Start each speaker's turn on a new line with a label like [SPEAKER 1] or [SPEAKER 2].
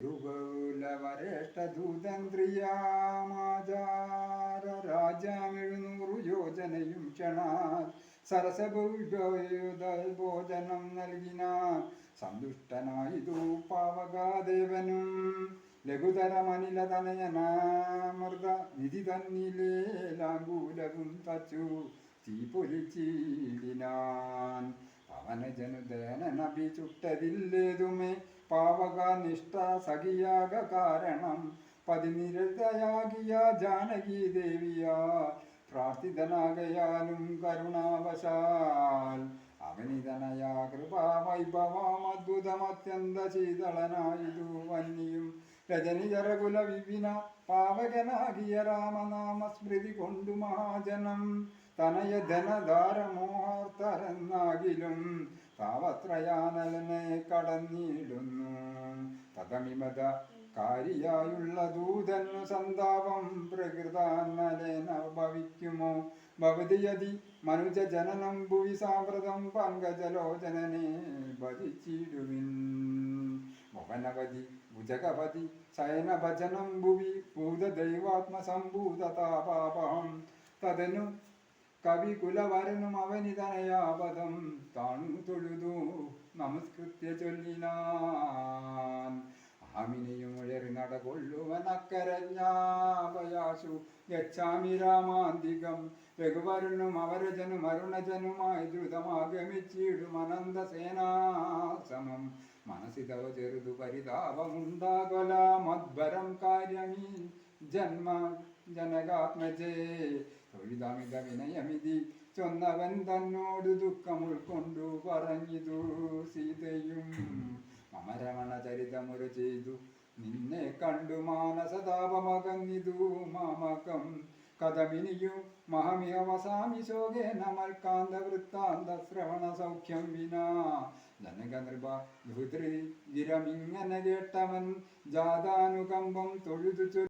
[SPEAKER 1] ൂതന്ത്രിയാമാചാര രാജാമെഴുന്നൂറു യോജനയും ക്ഷണാൽ സരസഭോജനം നൽകിനാൻ. സന്തുഷ്ടനായിതു പാവകാദേവനും. ലഘുതരമനിലതനയനാമൃത നിധി തച്ചു ചുട്ടതില്ലേതുമേ പാവക നിഷ്ഠ സഖിയാക കാരണം. പതിനിരതയാകിയ ജാനകി ദേവിയ പ്രാർത്ഥിതനാകയാലും അവനിതനയാ കൃപാവൈഭവം അദ്ഭുതമത്യന്ത ശീതളനായിതു വന്നിയും രജനിജരകുല വിപിന പാവകനാകിയ രാമനാമ സ്മൃതി കൊണ്ടു മഹാജനം. തനയ ധനധാരമോഹർത്തരെന്നാകിലും താവത്രയാനലനെ കടന്നിടുന്നു. തഥമിമത കാരിയായുള്ള ദൂതന്നു സന്താപം പ്രകൃതാന്നലേന ഭവിക്കുമോ? ഭവതിയതി മനുജ ജനനം ഭുവി സാമ്പ്രതം പങ്കജലോചനനെ ഭജിച്ചിടുവിൻ. ഭവനവതി ഭുജഗപതി ശയനഭജനം ഭുവി ഭൂതദൈവാത്മസംഭൂതതാപാപഹം. തതനു കവികുലവരനും അവനിതനയാപദം താണു തൊഴുതു നമസ്കൃത്യ ചൊല്ലിനാൻ. അഹമിനിയും ഉയറി നടകൊള്ളുവനക്കരഞ്ഞാപയാശു ഗച്ഛാമി രാമാന്തികം രഘുവരുണും അവരജനും അരുണജനുമായി ദ്രുതമാഗമിച്ചിടും അനന്തസേനാസമം. മനസ്സി തവ ചെറുതു പരിതാപമുണ്ടാകൊല മദ്വരം കാര്യമീ ജന്മ ജനകാത്മജേ. തൊഴിതമിത വിനയമിതി ചൊന്നവൻ തന്നോട് ദുഃഖം ഉൾക്കൊണ്ടു പറഞ്ഞിതു സീതയും. മമരമണ ചരിതമുര ചെയ്തു. നിന്നെ കണ്ടു മാനസതാപമകന്നിതു മാമകം. കഥമിനിയു മഹമിഹവസാമി ശോകേ ശോകേന മൽക്കാന്ത വൃത്താന്ത ശ്രവണ സൗഖ്യം വിനാ. ജനക നൃപ ധൃതി ഗിരമിങ്ങനെ കേട്ടവൻ ജാതാനുകമ്പം തൊഴുതു